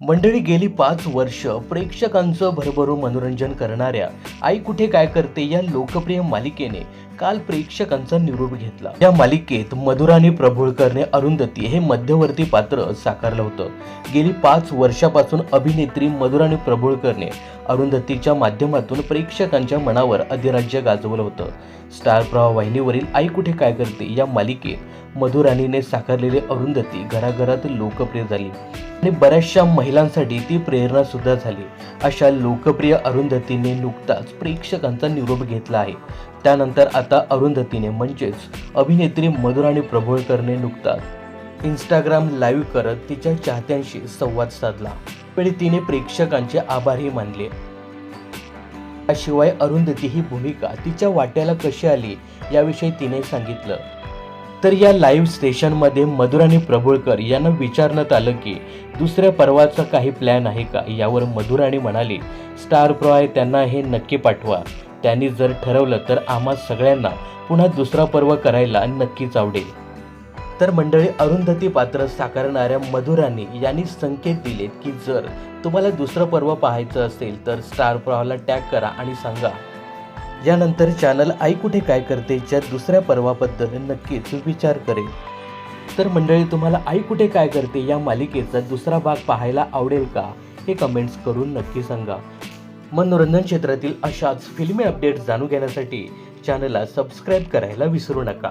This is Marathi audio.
मंडळी गेली पाच वर्ष प्रेक्षकांचं भरभरून मनोरंजन करणाऱ्या आई कुठे काय करते या लोकप्रिय मालिकेने काल प्रेक्षकांचा निरोप घेतला. या मालिकेत मधुराणी प्रभुळकरने अरुंधती हे मध्यवर्ती पात्र साकारलं होतं. गेली पाच वर्षापासून अभिनेत्री मधुराणी प्रभुळकरने अरुंधतीच्या माध्यमातून प्रेक्षकांच्या मनावर अधिराज्य गाजवलं होतं. स्टार प्रवाह वाहिनीवरील आई कुठे काय करते या मालिकेत मधुराणीने साकारलेली अरुंधती घराघरात लोकप्रिय झाली. आणि बऱ्याचशा महिलांसाठी ती प्रेरणा सुद्धा झाली. अशा लोकप्रिय अरुंधतीने नुकताच प्रेक्षकांचा निरोप घेतला आहे. त्यानंतर आता अरुंधतीने म्हणजेच अभिनेत्री मधुराणी प्रभोळकरने नुकताच इंस्टाग्राम लाईव्ह करत तिच्या चाहत्यांशी संवाद साधला. वेळी तिने प्रेक्षकांचे आभारही मानले. त्याशिवाय अरुंधती ही भूमिका तिच्या वाट्याला कशी आली याविषयी तिने सांगितलं. तर या लाईव्ह स्टेशनमध्ये मधुराणी प्रभुळकर यांना विचारण्यात आलं की दुसऱ्या पर्वाचा काही प्लॅन आहे का? यावर मधुराणी म्हणाली स्टार प्रो आहे त्यांना हे नक्की पाठवा. त्यांनी जर ठरवलं तर आम्हा सगळ्यांना पुन्हा दुसरा पर्व करायला नक्कीच आवडेल. तर मंडळी अरुंधती पात्र साकारणाऱ्या मधुराणी यांनी संकेत दिलेत की जर तुम्हाला दुसरं पर्व पाहायचं असेल तर स्टार प्रवाहाला टॅग करा आणि सांगा यानंतर चॅनल आई कुठे काय करते च्या दुसऱ्या पर्वाबद्दल नक्कीच विचार करेल तर मंडळी तुम्हाला आई कुठे काय करते या मालिकेचा दुसरा भाग पाहायला आवडेल का हे कमेंट्स करून नक्की सांगा. मनोरंजन क्षेत्रातील अशाच फिल्मी अपडेट्स जाणून घेण्यासाठी चॅनलला सबस्क्राईब करायला विसरू नका.